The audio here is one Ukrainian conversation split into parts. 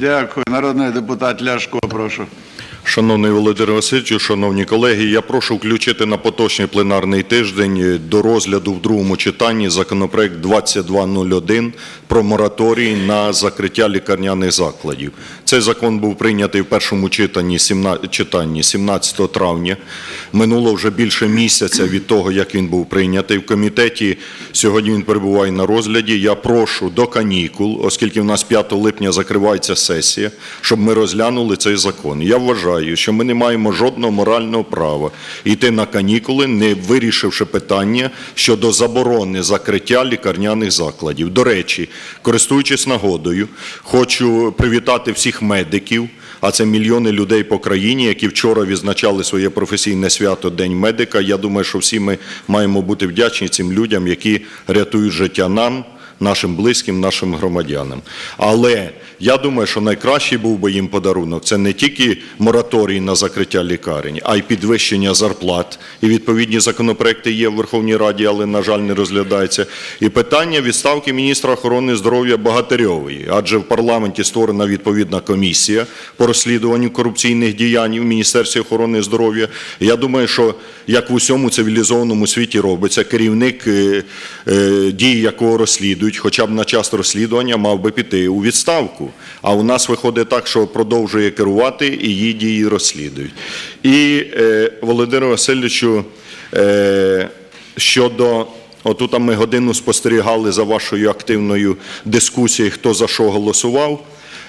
Дякую. Народний депутат Ляшко, прошу. Шановний Володимир Васильовичу, шановні колеги, я прошу включити на поточний пленарний тиждень до розгляду в другому читанні законопроект 2201 про мораторій на закриття лікарняних закладів. Цей закон був прийнятий в першому читанні 17 читанні 17 травня. Минуло вже більше місяця від того, як він був прийнятий в комітеті. Сьогодні він перебуває на розгляді. Я прошу до канікул, оскільки в нас 5 липня закривається сесія, щоб ми розглянули цей закон. Я вважаю, що ми не маємо жодного морального права йти на канікули, не вирішивши питання щодо заборони закриття лікарняних закладів. До речі, користуючись нагодою, хочу привітати всіх медиків. А це мільйони людей по країні, які вчора відзначали своє професійне свято День медика. Я думаю, що всі ми маємо бути вдячні цим людям, які рятують життя нам, нашим близьким, нашим громадянам. Але я думаю, що найкращий був би їм подарунок це не тільки мораторій на закриття лікарень, а й підвищення зарплат. І відповідні законопроекти є в Верховній Раді, але на жаль не розглядаються. І питання відставки міністра охорони здоров'я Багатирьової, адже в парламенті створена відповідна комісія по розслідуванню корупційних діянь в Міністерстві охорони здоров'я. Я думаю, що як в усьому цивілізованому світі робиться, керівник е, е, дії якого розслідують, хоча б на час розслідування мав би піти у відставку. А у нас виходить так, що продовжує керувати і її дії розслідують. І е, Володимиру Васильовичу, е, щодо отут ми годину спостерігали за вашою активною дискусією, хто за що голосував.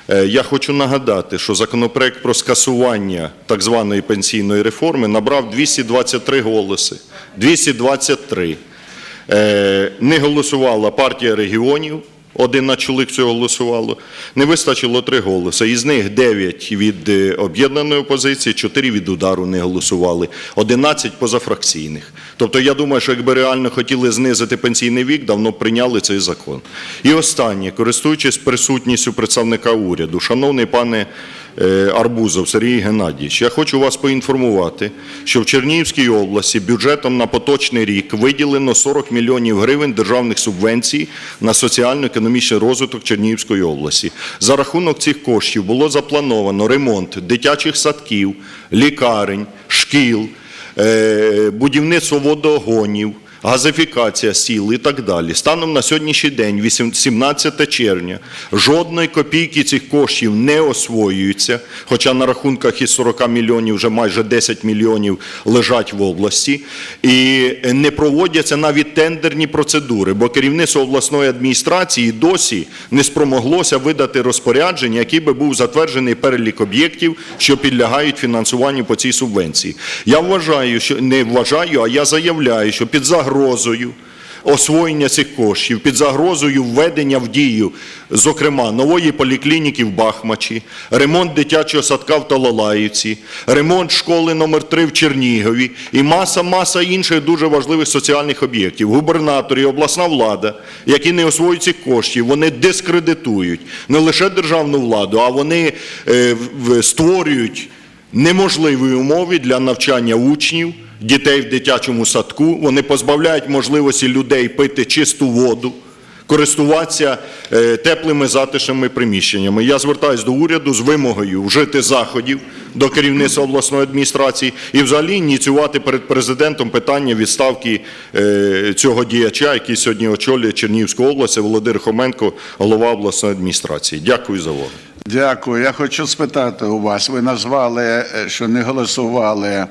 Е, Я хочу нагадати, що законопроект про скасування так званої пенсійної реформи набрав 223 голоси. 223. Е, Не голосувала партія регіонів, 11 чоловік цього голосувало. Не вистачило 3 голоси. Із них 9 від е, об'єднаної опозиції, 4 від удару не голосували, 11 позафракційних. Тобто я думаю, що якби реально хотіли знизити пенсійний вік, давно прийняли цей закон. І останнє, користуючись присутністю представника уряду, шановний пане Арбузов Сергій Геннадійович, я хочу вас поінформувати, що в Чернігівській області бюджетом на поточний рік виділено 40 мільйонів гривень державних субвенцій на соціально-економічний розвиток Чернігівської області. За рахунок цих коштів було заплановано ремонт дитячих садків, лікарень, шкіл, е, будівництво водогонів, газифікація сіл і так далі. Станом на сьогоднішній день, 17 червня, жодної копійки цих коштів не освоюється, хоча на рахунках із 40 мільйонів вже майже 10 мільйонів лежать в області, і не проводяться навіть тендерні процедури, бо керівництво обласної адміністрації досі не спромоглося видати розпорядження, який би був затверджений перелік об'єктів, що підлягають фінансуванню по цій субвенції. Я вважаю, що не вважаю, а я заявляю, що під загрозою освоєння цих коштів, під загрозою введення в дію, зокрема, нової поліклініки в Бахмачі, ремонт дитячого садка в Талалаївці, ремонт школи номер 3 в Чернігові і маса-маса інших дуже важливих соціальних об'єктів. Губернатори і обласна влада, які не освоюють цих коштів, вони дискредитують не лише державну владу, а вони е, створюють неможливі умови для навчання учнів, дітей в дитячому садку. Вони позбавляють можливості людей пити чисту воду, користуватися е, теплими затишними приміщеннями. Я звертаюся до уряду з вимогою вжити заходів до керівництва обласної адміністрації і взагалі ініціювати перед президентом питання відставки е, цього діяча, який сьогодні очолює Чернігівську область, Володимир Хоменко, голова обласної адміністрації. Дякую за увагу. Дякую. Я хочу спитати у вас. Ви назвали, е, що не голосували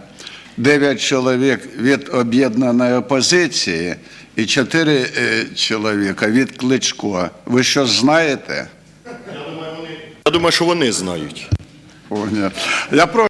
9 чоловік від об'єднаної опозиції і 4 чоловіка від Кличко. Ви що знаєте? Я думаю, що вони знають. Я прошу